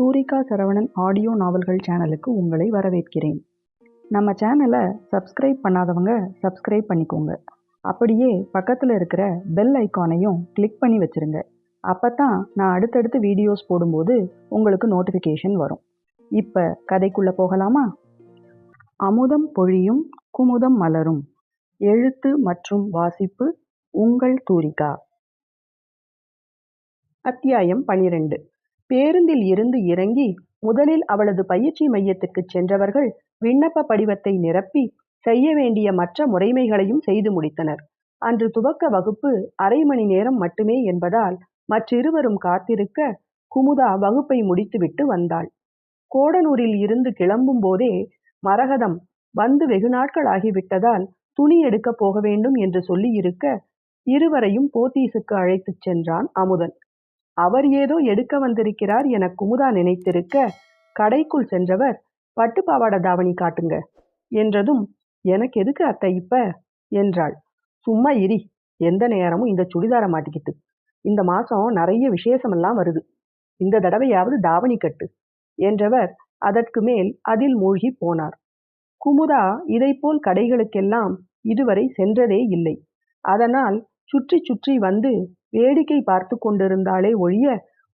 சூரிகா Saravanan audio நாவல்கள் சேனலுக்கு உங்களை வரவேற்கிறேன். நம்ம சேனலை சப்ஸ்கிரைப் பண்ணாதவங்க சப்ஸ்கிரைப் பண்ணிக்கோங்க. அப்படியே பக்கத்தில் இருக்கிற பெல் ஐக்கானையும் கிளிக் பண்ணி வச்சுருங்க. அப்போ தான் நான் அடுத்தடுத்து வீடியோஸ் போடும்போது உங்களுக்கு நோட்டிஃபிகேஷன் வரும். இப்போ கதைக்குள்ளே போகலாமா? அமுதம் பொழியும் குமுதம் மலரும். எழுத்து மற்றும் வாசிப்பு உங்கள் தூரிகா. அத்தியாயம் பனிரெண்டு. பேருந்தில் இருந்து இறங்கி முதலில் அவளது பயிற்சி மையத்திற்கு சென்றவர்கள் விண்ணப்ப படிவத்தை நிரப்பி செய்ய வேண்டிய மற்ற முறைமைகளையும் செய்து முடித்தனர். அன்று துவக்க வகுப்பு அரை மணி நேரம் மட்டுமே என்பதால் மற்றிருவரும் காத்திருக்க குமுதா வகுப்பை முடித்துவிட்டு வந்தாள். கோடனூரில் இருந்து கிளம்பும் போதே மரகதம் வந்து வெகு நாட்கள் ஆகிவிட்டதால் துணி எடுக்கப் போக வேண்டும் என்று சொல்லியிருக்க இருவரையும் போத்தீசுக்கு அழைத்துச் சென்றான் அமுதன். அவர் ஏதோ எடுக்க வந்திருக்கிறார் என குமுதா நினைத்திருக்க கடைக்குள் சென்றவர் பட்டு பாவாடை தாவணி காட்டுங்க என்றதும் எனக்கு எதுக்கு அத்தை இப்ப? என்றாள். சும்மா இரி எந்த நேரமும் இந்த சுடிதாரை மாட்டிக்கிட்டு. இந்த மாசம் நிறைய விசேஷமெல்லாம் வருது. இந்த தடவையாவது தாவணி கட்டு என்றவர் அதற்கு மேல் அதில் மூழ்கி போனார். குமுதா இதைப்போல் கடைகளுக்கெல்லாம் இதுவரை சென்றதே இல்லை. அதனால் சுற்றி சுற்றி வந்து வேடிக்கை பார்த்து கொண்டிருந்தாளே ஒழிய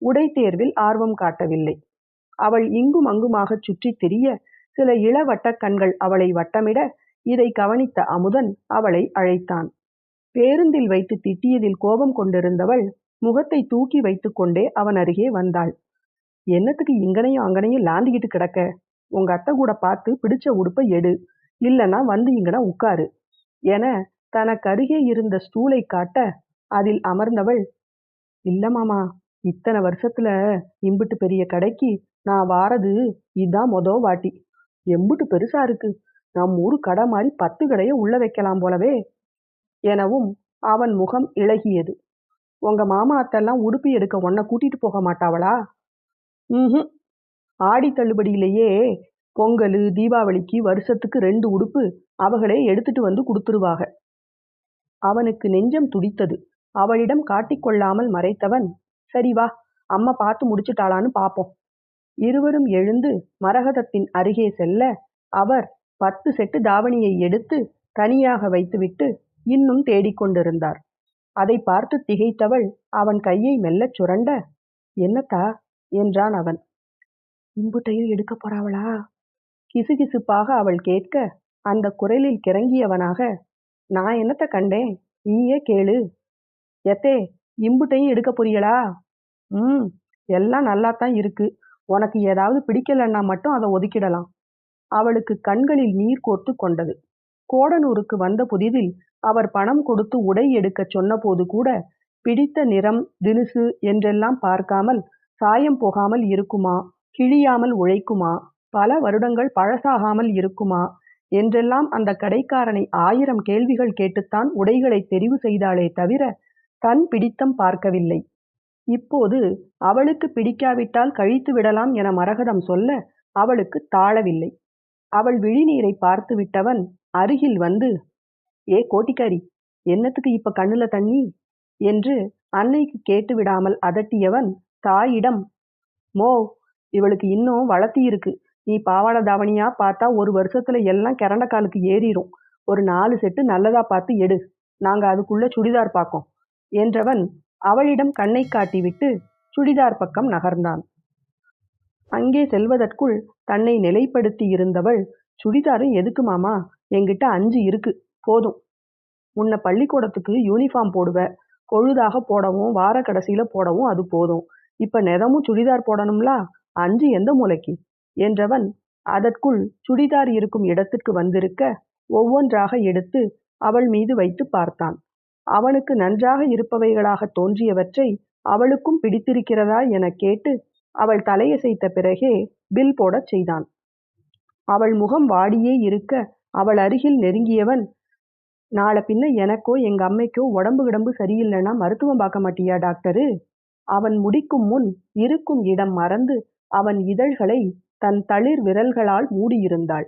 உடை தேர்வில் ஆர்வம் காட்டவில்லை. அவள் இங்கும் அங்குமாக சுற்றி திரிய சில இளவட்ட கண்கள் அவளை வட்டமிட இதை கவனித்த அமுதன் அவளை அழைத்தான். பேருந்தில் வைத்து திட்டியதில் கோபம் கொண்டிருந்தவள் முகத்தை தூக்கி வைத்துக்கொண்டே அவன் அருகே வந்தாள். என்னத்துக்கு இங்கனையும் அங்கனையும் லாந்திக்கிட்டு கிடக்க? உங்க அத்தை கூட பார்த்து பிடிச்ச உடுப்பை எடு. இல்லைன்னா வந்து இங்கன உட்காரு. என தனக்கு அருகே இருந்த ஸ்டூலை காட்ட அதில் அமர்ந்தவள் இல்ல மாமா இத்தனை வருஷத்துல இம்புட்டு பெரிய கடைக்கு நான் வாரது இதான் மொத வாட்டி. எம்புட்டு பெருசா இருக்கு. நம் ஊரு கடை மாதிரி பத்து கடையை உள்ள வைக்கலாம் போலவே. எனவும் அவன் முகம் இழகியது உங்க மாமா அத்தெல்லாம் உடுப்பி எடுக்க உன்னை கூட்டிட்டு போக மாட்டாவளா? ம் ஆடி தள்ளுபடியிலேயே பொங்கல் தீபாவளிக்கு வருஷத்துக்கு ரெண்டு உடுப்பு அவகளே எடுத்துட்டு வந்து கொடுத்துருவாக. அவனுக்கு நெஞ்சம் துடித்தது. அவளிடம் காட்டிக்கொள்ளாமல் மறைத்தவன் சரி வா அம்மா பார்த்து முடிச்சுட்டாளான்னு பாப்போம். இருவரும் எழுந்து மரகதத்தின் அருகே செல்ல அவர் பத்து செட்டு தாவணியை எடுத்து தனியாக வைத்துவிட்டு இன்னும் தேடிக்கொண்டிருந்தார் அதை பார்த்து திகைத்தவள் அவன் கையை மெல்லச் சுரண்ட என்னத்தா? என்றான் அவன். இம்புட்டையும் எடுக்க போறாவளா? கிசுகிசுப்பாக அவள் கேட்க அந்த குரலில் கிறங்கியவனாக நான் என்னத்த கண்டேன்? நீயே கேளு. எத்தே இம்புட்டையும் எடுக்க போறீங்களா? ம் எல்லாம் நல்லாத்தான் இருக்கு. உனக்கு ஏதாவது பிடிக்கலன்னா மட்டும் அதை ஒதுக்கிடலாம். அவளுக்கு கண்களில் நீர் கோர்த்து கொண்டது. கோடனூருக்கு வந்த புதிதில் அவர் பணம் கொடுத்து உடை எடுக்க சொன்னபோது கூட பிடித்த நிறம் தினுசு என்றெல்லாம் பார்க்காமல் சாயம் போகாமல் இருக்குமா? கிழியாமல் உழைக்குமா? பல வருடங்கள் பழசாகாமல் இருக்குமா? என்றெல்லாம் அந்த கடைக்காரனை ஆயிரம் கேள்விகள் கேட்டுத்தான் உடைகளை தெரிவு செய்தாளே தவிர கண் பிடித்தம் பார்க்கவில்லை. இப்போது அவளுக்கு பிடிக்காவிட்டால் கழித்து விடலாம் என மரகதம் சொல்ல அவளுக்கு தாழவில்லை. அவள் விழிநீரை பார்த்து விட்டவன் அருகில் வந்து ஏ கோட்டிக்காரி என்னத்துக்கு இப்ப கண்ணுல தண்ணி? என்று அன்னைக்கு கேட்டு விடாமல் அதட்டியவன் தாயிடம் மோ இவளுக்கு இன்னும் வளர்த்தி இருக்கு. நீ பாவாட தாவணியா பார்த்தா ஒரு வருஷத்துல எல்லாம் கிறண்ட காலுக்கு ஏறிடும் ஒரு நாலு செட்டு நல்லதா பார்த்து எடு. நாங்க அதுக்குள்ள சுடிதார் பார்க்கோம் என்றவன் அவளிடம் கண்ணை காட்டிவிட்டு சுடிதார் பக்கம் நகர்ந்தான். அங்கே செல்வதற்குள் தன்னை நிலைப்படுத்தி இருந்தவள் சுடிதாரும் எதுக்கு மாமா? என்கிட்ட அஞ்சு இருக்கு போதும். உன்னை பள்ளிக்கூடத்துக்கு யூனிஃபார்ம் போடுவ பொழுதாக போடவும் வார கடைசியில் போடவும் அது போதும். இப்போ நெதமும் சுடிதார் போடணும்லா? அஞ்சு எந்த மூளைக்கு என்றவன் அதற்குள் சுடிதார் இருக்கும் இடத்திற்கு வந்திருக்க ஒவ்வொன்றாக எடுத்து அவள் மீது வைத்து பார்த்தான். அவனுக்கு நன்றாக இருப்பவைகளாக தோன்றியவற்றை அவளுக்கும் பிடித்திருக்கிறதா எனக் கேட்டு அவள் தலையசைத்த பிறகே பில் போடச் செய்தான். அவள் முகம் வாடியே இருக்க அவள் அருகில் நெருங்கியவன் நாளை பின்ன எனக்கோ எங்க அம்மைக்கோ உடம்பு கிடம்பு சரியில்லைன்னா மருத்துவம் பார்க்க மாட்டியா டாக்டரு? அவன் முடிக்கும் முன் இருக்கும் இடம் மறந்து அவன் இதழ்களை தன் தளிர் விரல்களால் மூடியிருந்தாள்.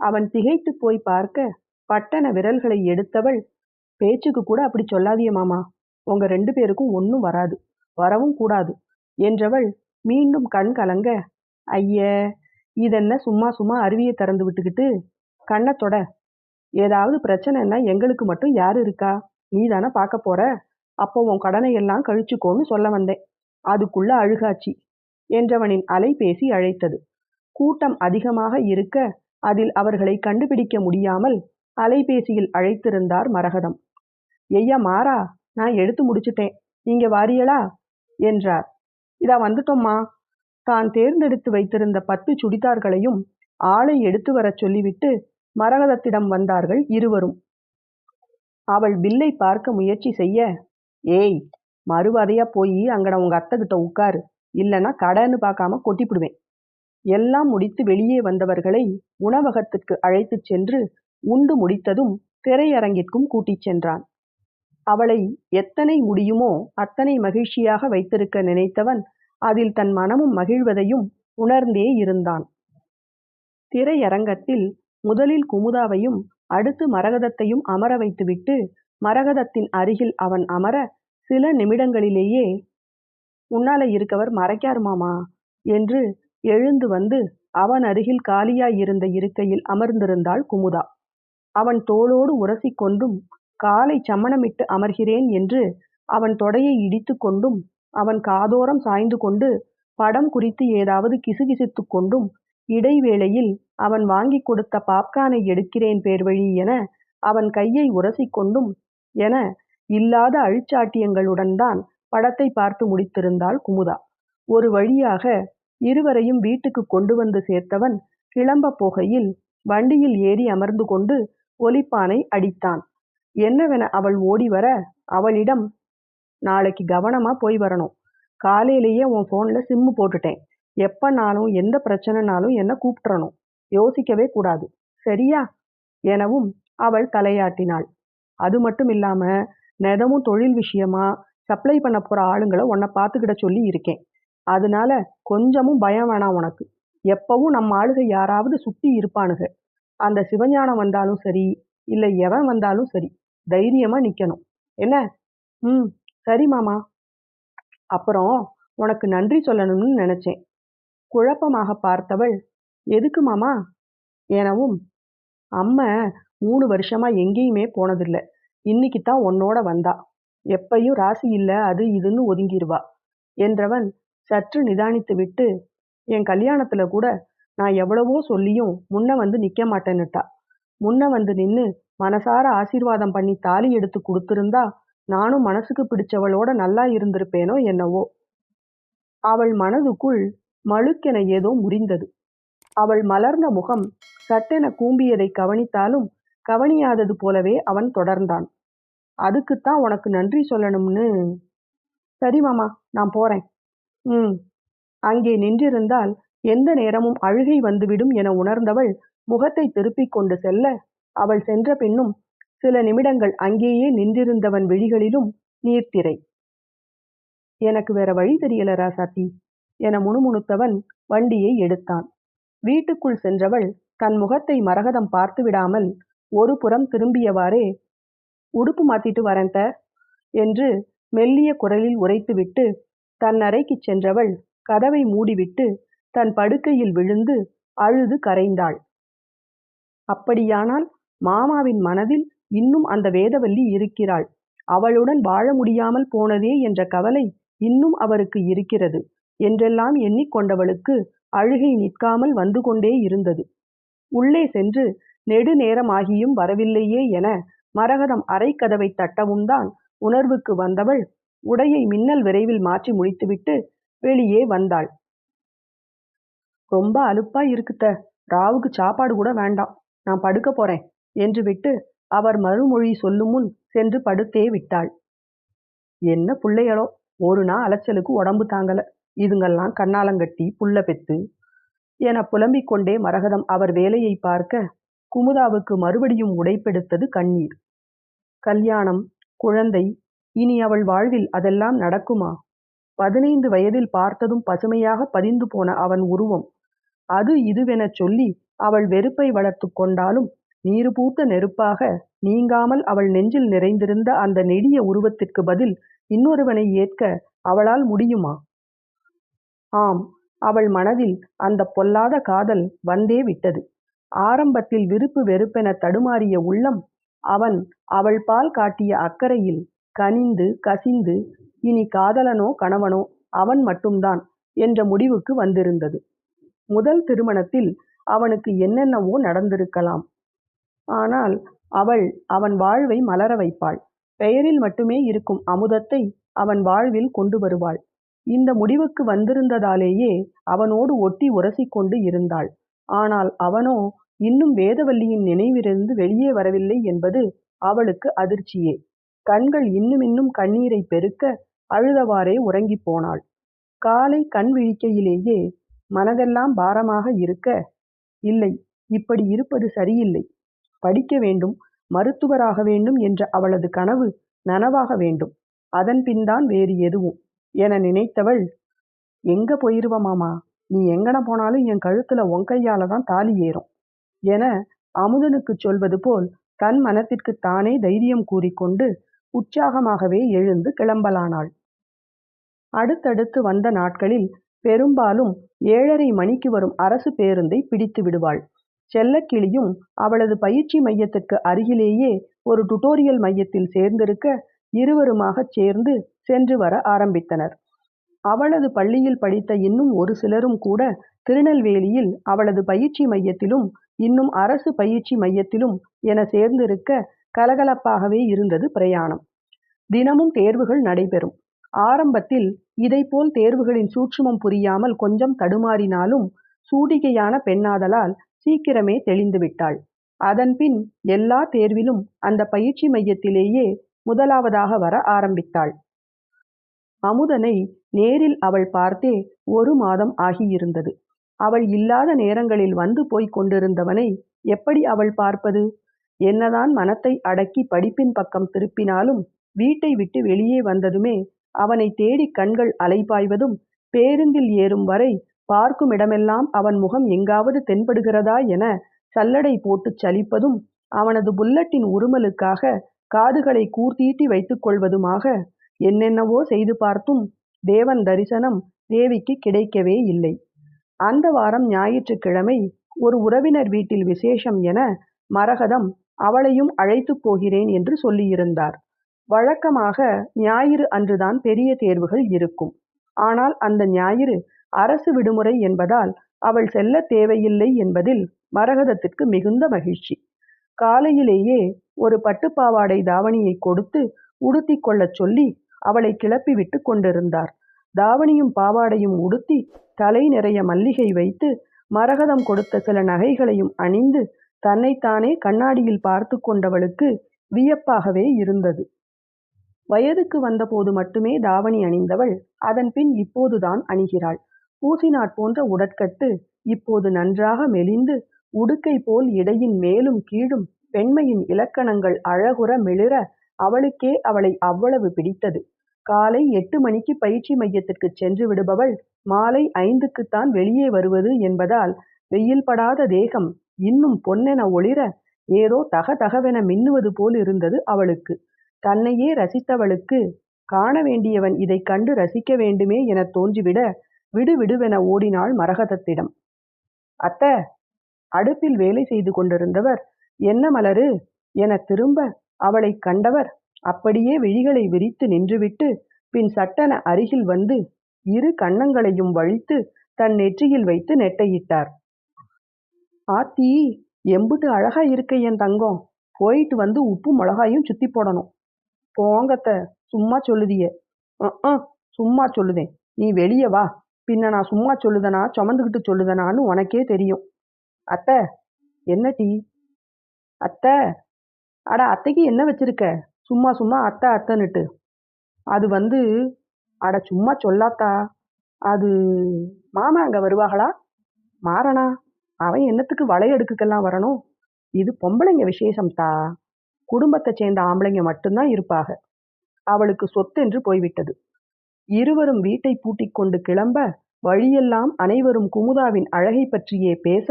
அவன் திகைத்து போய் பார்க்க பட்டன விரல்களை எடுத்தவள் பேச்சுக்கு கூட அப்படி சொல்லாதிய மாமா. உங்க ரெண்டு பேருக்கும் ஒன்றும் வராது. வரவும் கூடாது. என்றவள் மீண்டும் கண் கலங்க ஐய இதென்ன சும்மா சும்மா அருவியை திறந்து விட்டுக்கிட்டு? கண்ணை தொட. ஏதாவது பிரச்சனைன்னா எங்களுக்கு மட்டும் யார் இருக்கா? நீ தானே பார்க்க போற? அப்போ உன் கடனை எல்லாம் கழிச்சுக்கோன்னு சொல்ல வந்தேன். அதுக்குள்ள அழுகாச்சி என்றவனின் அலைபேசி அழைத்தது. கூட்டம் அதிகமாக இருக்க அதில் அவர்களை கண்டுபிடிக்க முடியாமல் அலைபேசியில் அழைத்திருந்தார் மரகதம். ஐயா மாறா நான் எடுத்து முடிச்சிட்டேன். நீங்க வாரியலா? என்றார். இதா வந்துட்டோம்மா. தான் தேர்ந்தெடுத்து வைத்திருந்த பத்து சுடிதார்களையும் ஆளை எடுத்து வரச் சொல்லிவிட்டு மரகதத்திடம் வந்தார்கள் இருவரும். அவள் பில்லை பார்க்க முயற்சி செய்ய ஏய் மறுவாதையா போய் அங்கட உங்க அத்தைகிட்ட உட்காரு. இல்லைன்னா கடைன்னு பார்க்காம கொட்டிப்பிடுவேன். எல்லாம் முடித்து வெளியே வந்தவர்களை உணவகத்துக்கு அழைத்துச் சென்று உண்டு முடித்ததும் திரையரங்கிற்கும் கூட்டிச் சென்றான். அவளை எத்தனை முடியுமோ அத்தனை மகிழ்ச்சியாக வைத்திருக்க நினைத்தவன் அதில் தன் மனமும் மகிழ்வதையும் உணர்ந்தே இருந்தான். திரையரங்கத்தில் முதலில் குமுதாவையும் அடுத்து மரகதத்தையும் அமர வைத்துவிட்டு மரகதத்தின் அருகில் அவன் அமர சில நிமிடங்களிலேயே உன்னால இருக்கவர் மறைக்கார் மாமா என்று எழுந்து வந்து அவன் அருகில் காலியாயிருந்த இருக்கையில் அமர்ந்திருந்தாள் குமுதா. அவன் தோளோடு உரசிக்கொண்டும் காலை சமணமிட்டு அமர்கிறேன் என்று அவன் தொடையை இடித்து கொண்டும் அவன் காதோரம் சாய்ந்து கொண்டு படம் குறித்து ஏதாவது கிசுகிசுத்து கொண்டும் இடைவேளையில் அவன் வாங்கி கொடுத்த பாப்கானை எடுக்கிறேன் பேர்வழி என அவன் கையை உரசிக்கொண்டும் என இல்லாத அழிச்சாட்டியங்களுடன் தான் படத்தை பார்த்து முடித்திருந்தாள் குமுதா. ஒரு வழியாக இருவரையும் வீட்டுக்கு கொண்டு வந்து சேர்த்தவன் கிளம்ப போகையில் வண்டியில் ஏறி அமர்ந்து கொண்டு ஒலிப்பானை அடித்தான். என்னவென அவள் ஓடி வர அவளிடம் நாளைக்கு கவனமா போய் வரணும். காலையிலேயே உன் ஃபோனில் சிம்மு போட்டுட்டேன். எப்பனாலும் எந்த பிரச்சனைனாலும் என்ன கூப்பிட்றணும் யோசிக்கவே கூடாது. சரியா? எனவும் அவள் தலையாட்டினாள். அது மட்டும் இல்லாம நெதமும் தொழில் விஷயமா சப்ளை பண்ண போற ஆளுங்களை உன்னை பார்த்துக்கிட சொல்லி இருக்கேன். அதனால கொஞ்சமும் பயம் வேணாம் உனக்கு. எப்பவும் நம்ம ஆளுக யாராவது சுத்தி இருப்பானுங்க அந்த சிவஞானம் வந்தாலும் சரி இல்லை எவன் வந்தாலும் சரி தைரியமா நிக்கணும். என்ன? ம் சரி மாமா. அப்புறம் உனக்கு நன்றி சொல்லணும்னு நினைச்சேன். குழப்பமாக பார்த்தவள் எதுக்கு மாமா? எனவும் அம்மா மூணு வருஷமா எங்கேயுமே போனதில்லை. இன்னைக்கு தான் உன்னோட வந்தா. எப்பையும் ராசி இல்லை அது இதுன்னு ஒதுங்கிடுவா என்றவன் சற்று நிதானித்து விட்டு என் கல்யாணத்துல கூட நான் எவ்வளவோ சொல்லியும் முன்ன வந்து நிக்க மாட்டேன்னுட்டா. முன்ன வந்து நின்று மனசார ஆசீர்வாதம் பண்ணி தாலி எடுத்து கொடுத்திருந்தா நானும் மனசுக்கு பிடிச்சவளோட நல்லா இருந்திருப்பேனோ என்னவோ. அவள் மனதுக்குள் மழுக்கென ஏதோ முறிந்தது. அவள் மலர்ந்த முகம் சட்டென கூம்பியதை கவனித்தாலும் கவனியாதது போலவே அவன் தொடர்ந்தான். அதுக்குத்தான் உனக்கு நன்றி சொல்லணும்னு. சரி மாமா நான் போறேன். ம். அங்கே நின்றிருந்தால் எந்த நேரமும் அழுகை வந்துவிடும் என உணர்ந்தவள் முகத்தை திருப்பிக் கொண்டு செல்ல அவள் சென்ற பின்னும் சில நிமிடங்கள் அங்கேயே நின்றிருந்தவன் விழிகளிலும் நீர்த்திரை எனக்கு வேற வழி தெரியல ராசாத்தி என முணுமுணுத்தவன் வண்டியை எடுத்தான். வீட்டுக்குள் சென்றவள் தன் முகத்தை மரகதம் பார்த்து விடாமல் ஒரு புறம் திரும்பியவாறே உடுப்பு மாத்திட்டு வரேன்ட்ட என்று மெல்லிய குரலில் உரைத்துவிட்டு தன் அறைக்குச் சென்றவள் கதவை மூடிவிட்டு தன் படுக்கையில் விழுந்து அழுது கரைந்தாள். அப்படியானால் மாமாவின் மனதில் இன்னும் அந்த வேதவல்லி இருக்கிறாள். அவளுடன் வாழ முடியாமல் போனதே என்ற கவலை இன்னும் அவருக்கு இருக்கிறது என்றெல்லாம் எண்ணிக்கொண்டவளுக்கு அழுகை நிற்காமல் வந்து கொண்டே இருந்தது. உள்ளே சென்று நெடுநேரமாகியும் வரவில்லையே என மரகதம் அரைக்கதவை தட்டவும் தான் உணர்வுக்கு வந்தவள் உடையை மின்னல் விரைவில் மாற்றி முடித்துவிட்டு வெளியே வந்தாள். ரொம்ப அலுப்பா இருக்குத்த. ராவுக்கு சாப்பாடு கூட வேண்டாம். நான் படுக்க போறேன். என்று விட்டு அவர் மறுமொழி சொல்லும் முன் சென்று படுத்தே விட்டாள். என்ன பிள்ளைகளோ ஒரு நாள் அலைச்சலுக்கு உடம்பு தாங்கல. இதுங்கெல்லாம் கண்ணாலங்கட்டி புள்ள பெத்து என புலம்பிக் கொண்டே மரகதம் அவர் வேலையை பார்க்க குமுதாவுக்கு மறுபடியும் உடைப்பெடுத்தது கண்ணீர். கல்யாணம் குழந்தை இனி அவள் வாழ்வில் அதெல்லாம் நடக்குமா? பதினைந்து வயதில் பார்த்ததும் பசுமையாக பதிந்து போன அவன் உருவம். அது இதுவெனச் சொல்லி அவள் வெறுப்பை வளர்த்து கொண்டாலும் நீரு பூத்த நெருப்பாக நீங்காமல் அவள் நெஞ்சில் நிறைந்திருந்த அந்த நெடிய உருவத்திற்கு பதில் இன்னொருவனை ஏற்க அவளால் முடியுமா? ஆம் அவள் மனதில் அந்தப் பொல்லாத காதல் வந்தே விட்டது. ஆரம்பத்தில் விருப்பு வெறுப்பென தடுமாறிய உள்ளம் அவன் அவள் பால் காட்டிய அக்கறையில் கனிந்து கசிந்து இனி காதலனோ கணவனோ அவன் மட்டும்தான் என்ற முடிவுக்கு வந்திருந்தது. முதல் திருமணத்தில் அவனுக்கு என்னென்னவோ நடந்திருக்கலாம். ஆனால் அவள் அவன் வாழ்வை மலர வைப்பாள். பெயரில் மட்டுமே இருக்கும் அமுதத்தை அவன் வாழ்வில் கொண்டு வருவாள். இந்த முடிவுக்கு வந்திருந்ததாலேயே அவனோடு ஒட்டி உரசிக்கொண்டு இருந்தாள். ஆனால் அவனோ இன்னும் வேதவல்லியின் நினைவிலிருந்து வெளியே வரவில்லை என்பது அவளுக்கு அதிர்ச்சியே. கண்கள் இன்னும் இன்னும் கண்ணீரை பெருக்க அழுதவாறே உறங்கிப் போனாள். காலை கண் விழிக்கையிலேயே மனதெல்லாம் பாரமாக இருக்க இல்லை இப்படி இருப்பது சரியில்லை. படிக்க வேண்டும் மருத்துவராக வேண்டும் என்ற அவளது கனவு நனவாக வேண்டும். அதன் பின்தான் வேறு எதுவும். என நினைத்தவள் எங்க போயிருவ மாமா? நீ எங்கன போனாலும் என் கழுத்துல உன் தான் தாலி ஏறும் என அமுதனுக்குச் சொல்வது போல் தன் மனத்திற்கு தானே தைரியம் கூறிக்கொண்டு உற்சாகமாகவே எழுந்து கிளம்பலானாள். அடுத்தடுத்து வந்த நாட்களில் பெரும்பாலும் ஏழரை மணிக்கு வரும் அரசு பேருந்தை பிடித்து விடுவாள். செல்லக்கிளியும் அவளது பயிற்சி மையத்துக்கு அருகிலேயே ஒரு டுட்டோரியல் மையத்தில் சேர்ந்திருக்க இருவருமாகச் சேர்ந்து சென்று வர ஆரம்பித்தனர். அவளது பள்ளியில் படித்த இன்னும் ஒரு சிலரும் கூட திருநெல்வேலியில் அவளது பயிற்சி மையத்திலும் இன்னும் அரசு பயிற்சி மையத்திலும் என சேர்ந்திருக்க கலகலப்பாகவே இருந்தது பிரயாணம். தினமும் தேர்வுகள் நடைபெறும். ஆரம்பத்தில் இதைப்போல் தேர்வுகளின் சூட்சுமம் புரியாமல் கொஞ்சம் தடுமாறினாலும் சூடிகையான பெண்ணாதலால் சீக்கிரமே தெளிந்துவிட்டாள். அதன்பின் எல்லா தேர்விலும் அந்த பயிற்சி மையத்திலேயே முதலாவதாக வர ஆரம்பித்தாள். அமுதனை நேரில் அவள் பார்த்தே ஒரு மாதம் ஆகியிருந்தது. அவள் இல்லாத நேரங்களில் வந்து போய்க் கொண்டிருந்தவனை எப்படி அவள் பார்ப்பது? என்னதான் மனத்தை அடக்கி படிப்பின் பக்கம் திருப்பினாலும் வீட்டை விட்டு வெளியே வந்ததுமே அவனை தேடி கண்கள் அலைபாய்வதும் பேருந்தில் ஏறும் வரை பார்க்கும் இடமெல்லாம் அவன் முகம் எங்காவது தென்படுகிறதா என சல்லடை போட்டுச் சலிப்பதும் அவனது புல்லட்டின் உருமலுக்காக காதுகளை கூர்த்தீட்டி வைத்துக் கொள்வதுமாக என்னென்னவோ செய்து பார்த்தும் தேவன் தரிசனம் தேவிக்கு கிடைக்கவே இல்லை. அந்த வாரம் ஞாயிற்றுக்கிழமை ஒரு உறவினர் வீட்டில் விசேஷம் என மரகதம் அவளையும் அழைத்துப் போகிறேன் என்று சொல்லியிருந்தார். வழக்கமாக ஞாயிறு அன்றுதான் பெரிய தேர்வுகள் இருக்கும். ஆனால் அந்த ஞாயிறு அரசு விடுமுறை என்பதால் அவள் செல்ல தேவையில்லை என்பதில் மரகதத்திற்கு மிகுந்த மகிழ்ச்சி. காலையிலேயே ஒரு பட்டுப்பாவாடை தாவணியை கொடுத்து உடுத்திக் கொள்ளச் சொல்லி அவளை கிளப்பிவிட்டு கொண்டிருந்தார். தாவணியும் பாவாடையும் உடுத்தி தலை நிறைய மல்லிகை வைத்து மரகதம் கொடுத்த சில நகைகளையும் அணிந்து தன்னைத்தானே கண்ணாடியில் பார்த்து கொண்டவளுக்கு வியப்பாகவே இருந்தது. வயதுக்கு வந்தபோது மட்டுமே தாவணி அணிந்தவள் அதன்பின் இப்போதுதான் அணிகிறாள். பூசினாற் போன்ற உடற்கட்டு இப்போது நன்றாக மெலிந்து உடுக்கை போல் இடையின் மேலும் கீழும் பெண்மையின் இலக்கணங்கள் அழகுற மிளிர அவளுக்கே அவளை அவ்வளவு பிடித்தது. காலை எட்டு மணிக்கு பயிற்சி மையத்திற்கு சென்று விடுபவள் மாலை ஐந்துக்குத்தான் வெளியே வருவது என்பதால் வெயில் படாத தேகம் இன்னும் பொன்னென ஒளிர ஏதோ தக தகவென மின்னுவது போல் இருந்தது அவளுக்கு. தன்னையே ரசித்தவளுக்கு காண வேண்டியவன் இதை கண்டு ரசிக்க வேண்டுமே எனத் தோன்றிவிட விடுவிடுவென ஓடினாள் மரகதத்திடம். அத்த அடுப்பில் வேலை செய்து கொண்டிருந்தவர் என்ன மலரு? என திரும்ப அவளைக் கண்டவர் அப்படியே விழிகளை விரித்து நின்றுவிட்டு பின் சட்டென அருகில் வந்து இரு கன்னங்களையும் வழித்து தன் நெற்றியில் வைத்து நெட்டையிட்டார். ஆத்தி எம்புட்டு அழகா இருக்க என் தங்கம். போயிட்டு வந்து உப்பு மிளகாயும் சுத்தி போடணும். போங்கத்த சும்மா சொல்லுதிய. சும்மா சொல்லுதேன். நீ வெளியே வா. பின்ன நான் சும்மா சொல்லுதனா சுமந்துக்கிட்டு சொல்லுதனான்னு உனக்கே தெரியும். அத்தை என்ன டீ? அத்தை அட அத்தைக்கு என்ன வச்சிருக்க? சும்மா சும்மா அத்தை அத்தைன்னுட்டு. அது வந்து அட சும்மா சொல்லாத்தா? அது மாமா அங்கே வருவாங்களா மாறனா? அவன் என்னத்துக்கு வளையடுக்குக்கெல்லாம் வரணும்? இது பொம்பளைங்க விசேஷம்தா. குடும்பத்தை சேர்ந்த ஆம்பளைங்க மட்டும்தான் இருப்பாக. அவளுக்கு சொத்தென்று போய்விட்டது. இருவரும் வீட்டை பூட்டிக் கொண்டு கிளம்ப வழியெல்லாம் அனைவரும் குமுதாவின் அழகை பற்றியே பேச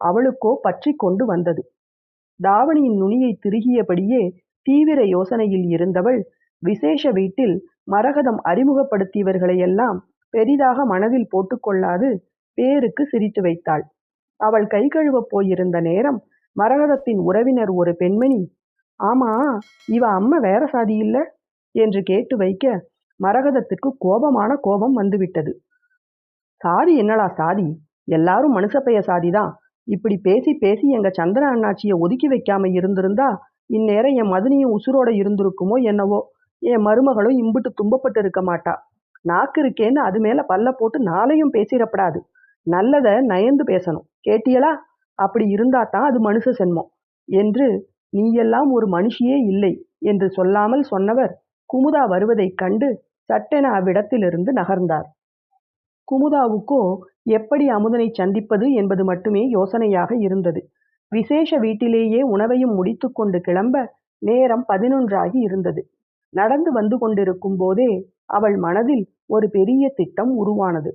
அவளுக்கோ பற்றி கொண்டு வந்தது. தாவணியின் நுனியை திருகியபடியே தீவிர யோசனையில் இருந்தவள் விசேஷ வீட்டில் மரகதம் அறிமுகப்படுத்தியவர்களையெல்லாம் பெரிதாக மனதில் போட்டுக்கொள்ளாது பேருக்கு சிரித்து வைத்தாள். அவள் கை கழுவப் போயிருந்த நேரம் மரகதத்தின் உறவினர் ஒரு பெண்மணி ஆமா இவ அம்மா வேற சாதி இல்ல? என்று கேட்டு வைக்க மரகதத்திற்கு கோபமான கோபம் வந்துவிட்டது. சாதி என்னடா சாதி? எல்லாரும் மனுஷப்பைய சாதிதான். இப்படி பேசி பேசி எங்க சந்திர அண்ணாச்சியை ஒதுக்கி வைக்காம இருந்திருந்தா இந்நேரம் என் மதுனியும் உசுரோட இருந்திருக்குமோ என்னவோ? என் மருமகளும் இம்புட்டு தும்பப்பட்டு இருக்க மாட்டா. நாக்கு இருக்கேன்னு அது மேல பல்ல போட்டு நாளையும் பேசிடப்படாது. நல்லத நயந்து பேசணும். கேட்டியலா? அப்படி இருந்தா தான் அது மனுஷ சென்மம் என்று நீயெல்லாம் ஒரு மனுஷியே இல்லை என்று சொல்லாமல் சொன்னவர் குமுதா வருவதைக் கண்டு சட்டென அவ்விடத்திலிருந்து நகர்ந்தார். குமுதாவுக்கோ எப்படி அமுதனை சந்திப்பது என்பது மட்டுமே யோசனையாக இருந்தது. விசேஷ வீட்டிலேயே உணவையும் முடித்துக்கொண்டு கிளம்ப நேரம் பதினொன்றாகி இருந்தது. நடந்து வந்து கொண்டிருக்கும் போதே அவள் மனதில் ஒரு பெரிய திட்டம் உருவானது.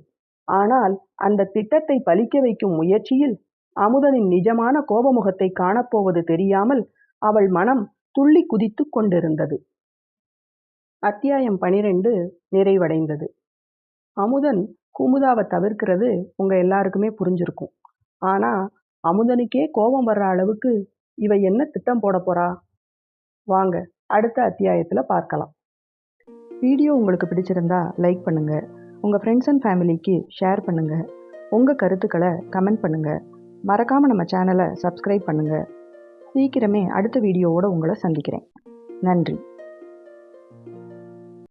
ஆனால் அந்த திட்டத்தை பலிக்க வைக்கும் முயற்சியில் அமுதனின் நிஜமான கோபமுகத்தை காணப்போவது தெரியாமல் அவள் மனம் துள்ளி குதித்து கொண்டிருந்தது. அத்தியாயம் பனிரெண்டு நிறைவடைந்தது. அமுதன் குமுதாவை தவிர்க்கிறது உங்கள் எல்லாருக்குமே புரிஞ்சிருக்கும். ஆனால் அமுதனுக்கே கோபம் வர்ற அளவுக்கு இவ என்ன திட்டம் போட போறா? வாங்க அடுத்த அத்தியாயத்தில் பார்க்கலாம். வீடியோ உங்களுக்கு பிடிச்சிருந்தா லைக் பண்ணுங்க. உங்கள் ஃப்ரெண்ட்ஸ் அண்ட் ஃபேமிலிக்கு ஷேர் பண்ணுங்க. உங்கள் கருத்துக்களை கமெண்ட் பண்ணுங்க. மறக்காமல் நம்ம சேனலை சப்ஸ்கிரைப் பண்ணுங்க. சீக்கிரமே அடுத்த வீடியோவோட உங்களை சந்திக்கிறேன். நன்றி.